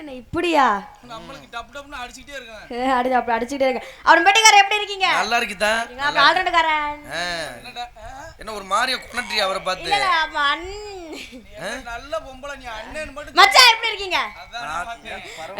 அப்படியா நம்மளுக்கு டப் டப்னு அடிச்சுக்கிட்டே இருக்கேன். ஏ, அடி அப்படி அடிச்சுட்டே இருக்க. அவன் பெட்டிக்காரன் எப்படி இருக்கீங்க? நல்லா இருக்குதா? நீங்க அப்ப? என்ன ஒரு மாதிரியா குணட்ரி அவரை பார்த்து? இல்ல அண் என்ன நல்ல பொம்பளை நீ அண்ணன் மட்டும் மச்சான் எப்படி இருக்கீங்க.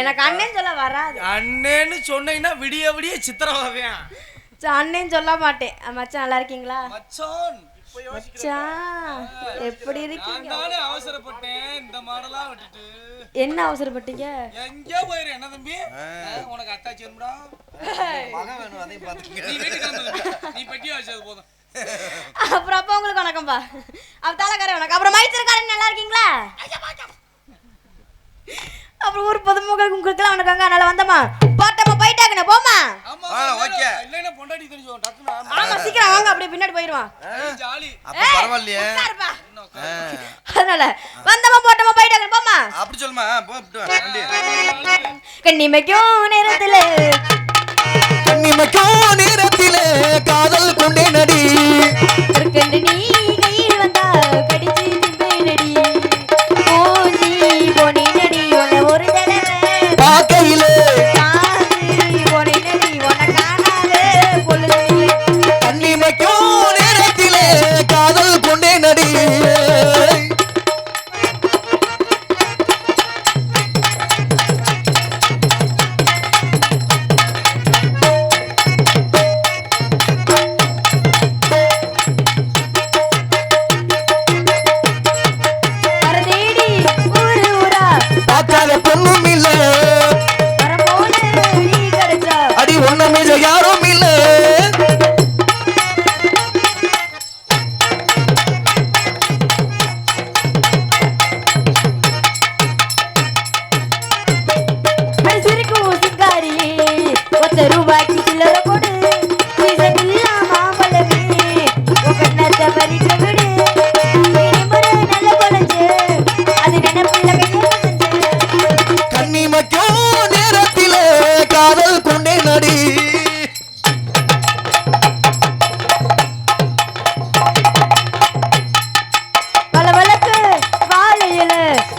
எனக்கு அண்ணன் சொல்ல வராது. அண்ணேன்னு சொன்னீங்கன்னா விடிய விடிய சித்திரவாதையா சரி, அண்ணன் சொல்ல மாட்டேன். மச்சான் நல்லா இருக்கீங்களா? மச்சான் மச்சான் எப்படி இருக்கீங்க? அவசரப்பட்டேன். இந்த மாடலா விட்டுட்டு. என்ன அவசரப்பட்டீங்க? எங்கேயோ போயிரு என்ன தம்பி உனக்கு அத்தாச்சி வரும்டா. மகன் வேணும் அதையும் பார்த்துக்க நீ வீட்டுக்கு தம்பி. நீ பெட்டியா வச்சது போதும். அப்புறம் அப்பா உங்களுக்கு வணக்கம்பா அப்ப தலைக்காரன் வணக்கம். அப்புறம் மைத்திருக்காரன் நல்லா இருக்கீங்களா? அப்புறம் ஊர் பொதுமக்களுக்கு உங்களுக்குலாம் வணக்கங்க. அதனால வந்தம்மா போட்டம்மா போயிட்டாங்கண்ணே போமா ஓகே. இல்லைன்னா பொண்டாட்டி தெரிஞ்சோம் டக்குனு ஆமா சீக்கிரம் வாங்க அப்படியே பின்னாடி போயிடுவான் ஜாலி. அப்ப பரவாயில்லையே. உட்காருப்பா. ஆ. அதனால வந்தம்மா போட்டம்மா போயிட்டாங்க போமா அப்படி சொல்லுமா போ கண்ணிமைக்கும் நேரத்துல. கண்ணிமைக்கும் நேரத்திலே காதல் கொண்டே நடி கண்டு நீ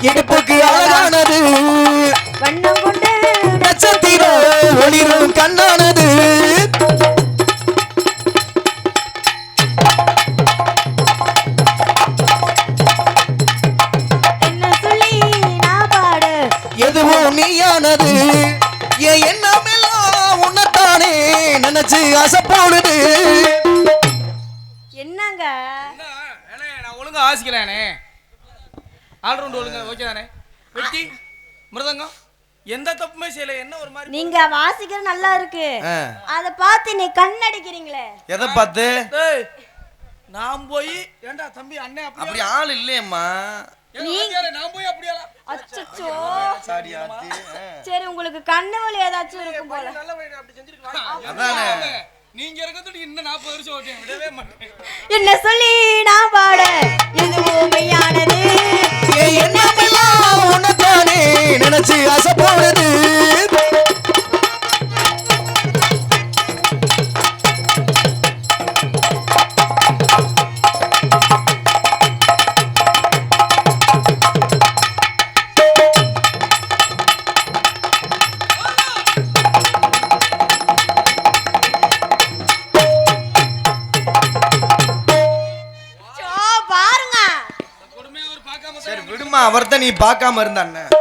இடுப்புக்கு அழகானது நட்சத்திர ஒளிரும் கண்ணானது. என்ன சொல்லி நான் பாட? எதுவும் நீயானது. என் எண்ணமெல்லாம் உன்னத்தானே நினைச்சு ஆசைப்படுது என்னங்க? ஒழுங்கா ஆசிக்கிறேனே ஆல்ரவுண்ட் ஒழுங்கா ஓகே தானே? வெட்டி மிருதங்கம் எந்த தப்புமே செய்யல. என்ன ஒரு மாதிரி நீங்க வாசிக்கிற நல்லா இருக்கு. அத பார்த்து நீ கண்ணடிக்கிறீங்களே. எதை பார்த்து? நான் போய் ஏன்டா தம்பி அண்ணே அப்படி ஆள் இல்லையம்மா. நான் போய் அப்படியா அச்சச்சோ. சாரி உங்களுக்கு கண்ணு வலி ஏதாச்சும் இருக்கும் போல. நல்ல வழி அப்படி செஞ்சிருக்கலாம் அதானே. நீங்க இருக்கிறதுக்கு இன்னும் நாற்பது வருஷம் ஓட்டேன் விடவே மாட்டேன். என்ன சொல்லி நான் பாட எதுவும் மெய்யானது என் எண்ணமெல்லாம் நினைச்சு ஆசை போனது சரி அவர்தான் நீ பார்க்காம இருந்த அண்ணன்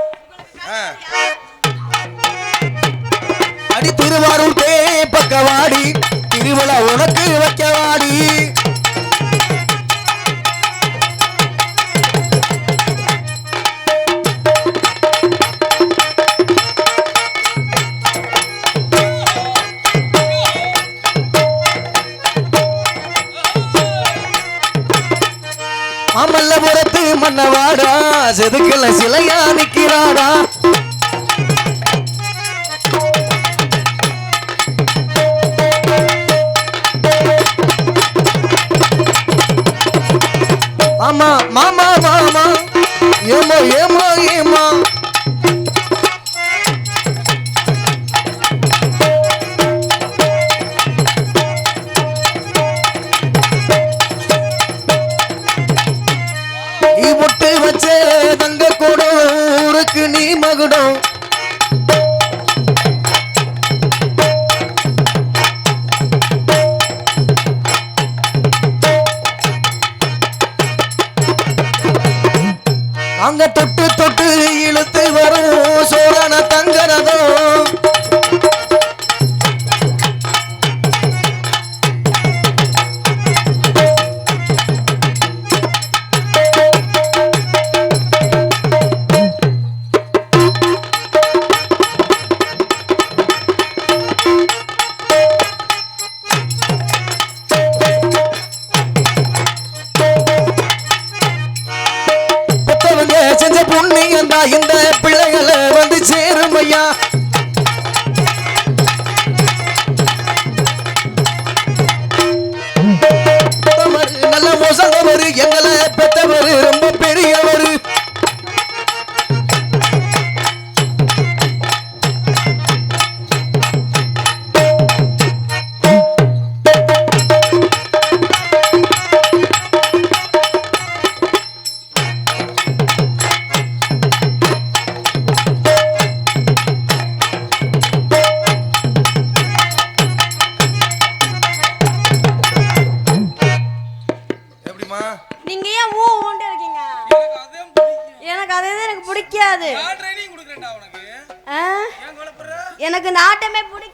அடி திருவாரூர் தே பக்கவாடி திருவிழா உனக்கு வைக்கவாடி. மாமா மாமா ஏமா ஏமா ஏமா. நீ மகுடம்.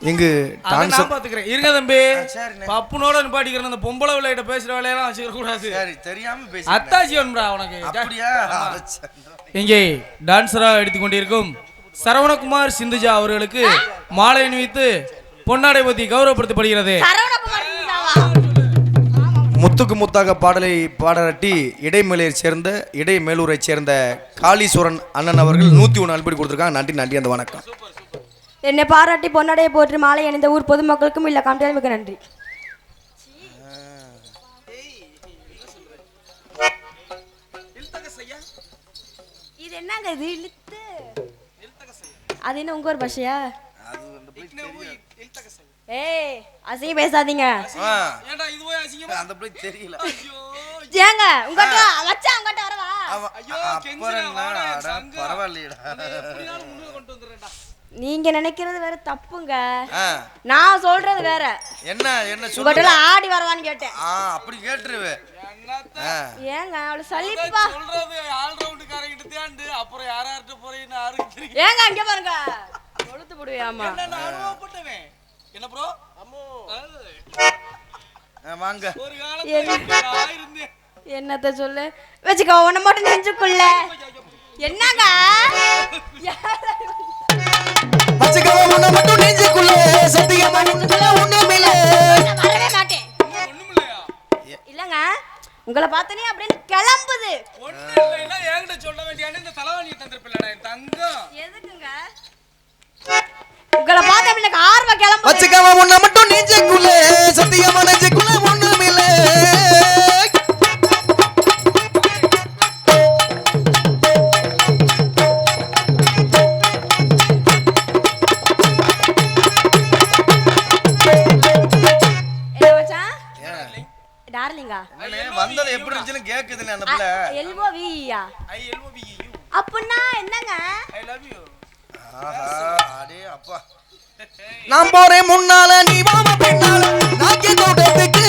அதை டான்ஸ் நான் பாத்துக்கிறேன். இருங்க தம்பி. பப்புனோட நிப்பாட்டிக்கிறேன். அந்த பொம்பளை விளையாட்ட பேசுற வேலையெல்லாம் வச்சுக்க கூடாது. சரி தெரியாம பேசி அத்தாச்சி வேணும்டா உனக்கு. அப்படியா? இங்கே டான்சராக எடுத்துக்கொண்டிருக்கும் சரவணகுமார் சிந்துஜா அவர்களுக்கு மாலை அணிவித்து பொன்னாடை பத்தி கௌரவப்படுத்தப்படுகிறது? முத்துக்கு முத்தாக பாடலை பாடரட்டி இடைமேலையை சேர்ந்த இடைமேலூரை சேர்ந்த காளீஸ்வரன் அண்ணன் அவர்கள் நூத்தி ஒன்று அனுப்பி கொடுத்துருக்காங்க. நன்றி நன்றி அந்த வணக்கம். என்னை பாராட்டி பொன்னடையை போற்றி மாலை அணிந்த ஊர் பொதுமக்களுக்கும் இல்ல காமிட்டாலும் மிக நன்றி. இது என்னங்க இது? இழுத்து. அது என்ன உங்க ஒரு பாஷையா? ஏய் அசிங்க பேசாதீங்க. அந்த பிள்ளை தெரியல ஏங்க உங்ககிட்ட வச்சா உங்ககிட்ட வரவா ஐயோ. பரவாயில்லையேடா நீங்க நினைக்கிறது வேற தப்புங்க. நான் சொல்றது வேற. என்ன என்ன சொல்லுங்க ஆடி வரவான்னு கேட்டேன். ஆ அப்படி கேட்டுருவே. ஏங்க அவளு சலிப்பா. சொல்றது ஆல் ரவுண்டுக்காரங்கிட்ட தேண்டு அப்புறம் யாரார்ட்ட போறீன்னு யாருக்கு தெரியும் ஏங்க அங்க பாருங்க. கொளுத்து போடுவியாமா. என்ன நான் அனுபவப்பட்டவன். என்ன ப்ரோ ஆ, வாங்க. ஒரு காலத்துல இருந்தேன் என்னத்த சொல்லு? வச்சுக்கோ உன்னை மட்டும் நெஞ்சுக்குள்ள. என்னங்க? வச்சுக்கவா உன்னை மட்டும் நெஞ்சுக்குள்ள சத்தியமா உனக்குள்ள ஒண்ணுமில்ல நான் வரவே மாட்டேன். ஒண்ணுமில்லையா இல்லங்க உங்களை பார்த்தனே அப்படின்னு கிளம்புது. ஒண்ணு இல்லைன்னா என்கிட்ட சொல்ல வேண்டியான இந்த தலைவலியை தந்திருப்பில்லடா என் தங்கம். எதுக்குங்க? உங்களை பார்த்த எனக்கு ஆர்வம் கிளம்புது. வச்சுக்கவா உன்னை மட்டும் நெஞ்சுக்குள்ள சத்தியமா நெஞ்சுக்குள்ள. இருந்துச்சுன்னு கேக்குதுண்ணே அந்த பிள்ளை. எல்வோ வியா I L O P U அப்படின்னா என்னங்க? I love you. ஆஹா அடே அப்பா. நான் போறேன் முன்னால நீ வாம பின்னால நாக்கி தோட்டத்துக்கு.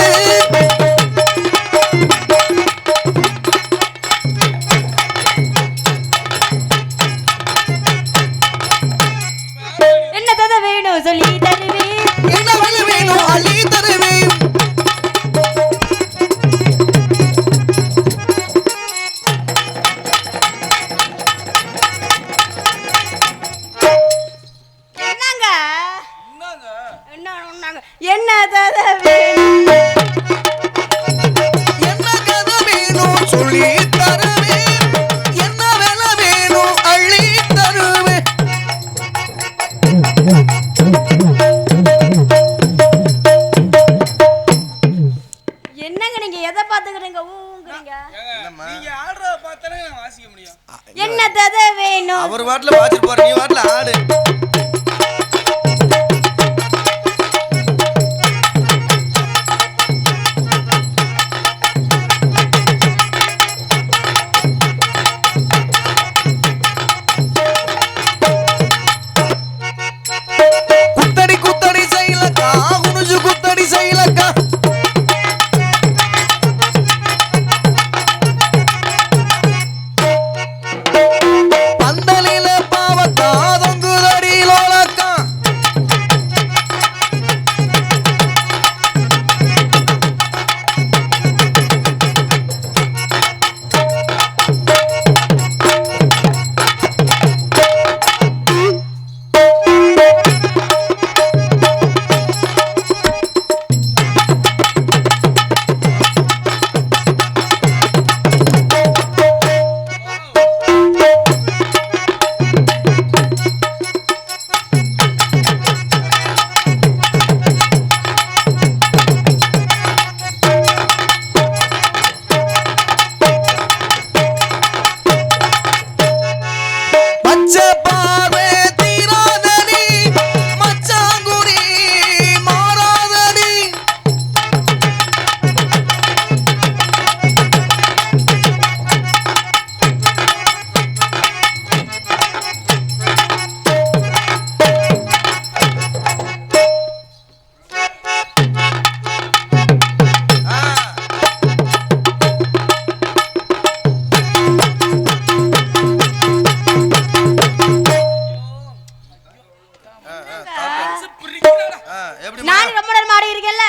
நானும் ரொம்ப நேரம் ஆடி இருக்கேன்ல?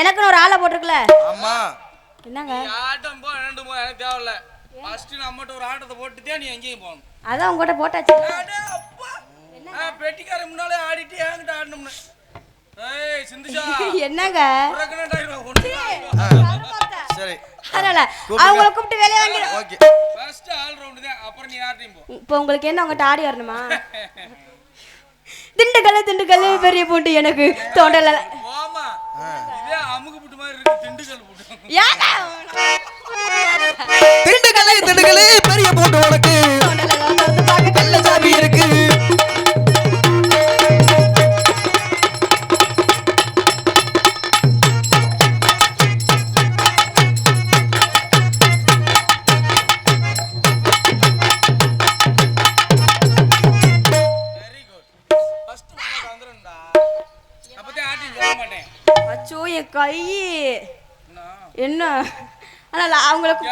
எனக்குன்னு ஒரு ஆளை போட்டிருக்கல ஆமா. என்னங்க? ஆட்டம் போ ரெண்டு போ எனக்கு தேவையில்ல. ஃபர்ஸ்ட் நம்மகிட்ட ஒரு ஆட்டத்தை போட்டுட்டே நீ எங்கேயும் போகணும். அதான் உங்ககிட்ட போட்டாச்சு. பெட்டிக்கார முன்னாலே ஆடிட்டு என்கிட்ட ஆடணும்னு. என்னங்க? சரி. அதனால அவங்கள கூப்பிட்டு வேலையை வாங்கி ஓகே. ஃபர்ஸ்ட் ஆல் ரவுண்டு தான். அப்புறம் நீ போ. இப்போ உங்களுக்கு என்ன உங்ககிட்ட ஆடி வரணுமா? திண்டுக்கல்லு திண்டுக்கல்லு பெரிய பூண்டு எனக்கு. தோண்டல. போமா இதே அமுகு புட்டு மாதிரி இருக்கு திண்டுக்கல் புட்டு. ஏங்க திண்டுக்கலை திண்டுக்கலை பெரிய போட்டு உனக்கு. நல்ல சாமி இருக்கு. என்ன? ஆனால் அவங்களுக்கு